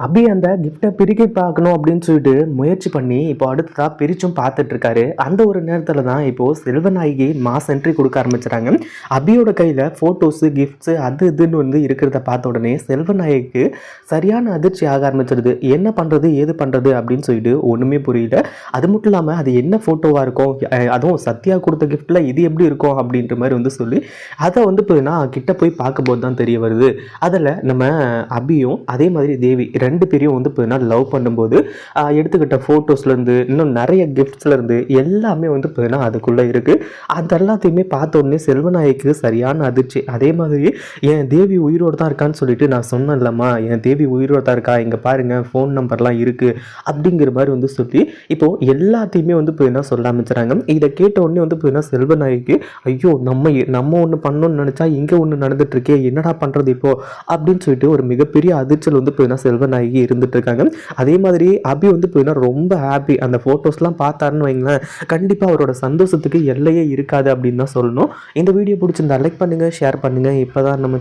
அபி அந்த கிஃப்டை பிரிக்க பார்க்கணும் அப்படின்னு சொல்லிட்டு முயற்சி பண்ணி இப்போ அடுத்ததாக பிரிச்சும் பார்த்துட்டு இருக்காரு அந்த ஒரு நேரத்தில் தான் இப்போது செல்வநாயகி மாஸ் என்ட்ரி கொடுக்க ஆரம்பிச்சிட்டாங்க அபியோட கையில் ஃபோட்டோஸு கிஃப்ட்ஸு அது இதுன்னு வந்து இருக்கிறத பார்த்த உடனே செல்வநாயகிக்கு சரியான அதிர்ச்சி ஆக ஆரம்பிச்சிடுது என்ன பண்ணுறது ஏது பண்ணுறது அப்படின்னு சொல்லிட்டு ஒன்றுமே புரியல. அது மட்டும் இல்லாமல் அது என்ன ஃபோட்டோவாக இருக்கும்? அதுவும் சத்யா கொடுத்த கிஃப்ட்டில் இது எப்படி இருக்கும் அப்படின்ற மாதிரி வந்து சொல்லி அதை வந்து இப்போ நான் கிட்ட போய் பார்க்கும்போது தான் தெரிய வருது. அதில் நம்ம அபியும் அதே மாதிரி தேவி ரெண்டு பேரையும் வந்து இப்போ லவ் பண்ணும்போது எடுத்துக்கிட்ட ஃபோட்டோஸ்லேருந்து இன்னும் நிறைய கிஃப்ட்ஸ்லேருந்து எல்லாமே வந்து இப்போ அதுக்குள்ளே இருக்குது அது எல்லாத்தையுமே பார்த்த உடனே செல்வநாயக்கு சரியான அதிர்ச்சி. அதே மாதிரி என் தேவி உயிரோடு தான் இருக்கான்னு சொல்லிட்டு நான் சொன்னேன்லம்மா என் தேவி உயிரோடு தான் இருக்கா? இங்கே பாருங்கள் ஃபோன் நம்பர்லாம் இருக்குது அப்படிங்கிற மாதிரி வந்து சொல்லி இப்போது எல்லாத்தையுமே வந்து இப்போ என்ன சொல்ல ஆரம்பிச்சுறாங்க. இதை கேட்ட உடனே வந்து இப்போ என்ன ஐயோ நம்ம நம்ம ஒன்று பண்ணணும்னு நினச்சா இங்கே ஒன்று நடந்துட்டுருக்கே என்னடா பண்ணுறது இப்போ? அப்படின்னு சொல்லிட்டு ஒரு மிகப்பெரிய அதிர்ச்சல் வந்து இப்போ என்ன ஆகி இருந்துட்டு இருக்காங்க அதே மாதிரி அபி வந்து இப்போ ரொம்ப ஹாப்பி அந்த ஃபோட்டோஸ்லாம் பார்த்தாருன்னு வைங்களேன் கண்டிப்பாக அவரோட சந்தோஷத்துக்கு எல்லையே இருக்காது அப்படின்னு தான் சொல்லணும். இந்த வீடியோ பிடிச்சிருந்தா லைக் பண்ணுங்கள் ஷேர் பண்ணுங்கள் இப்போ தான் நம்ம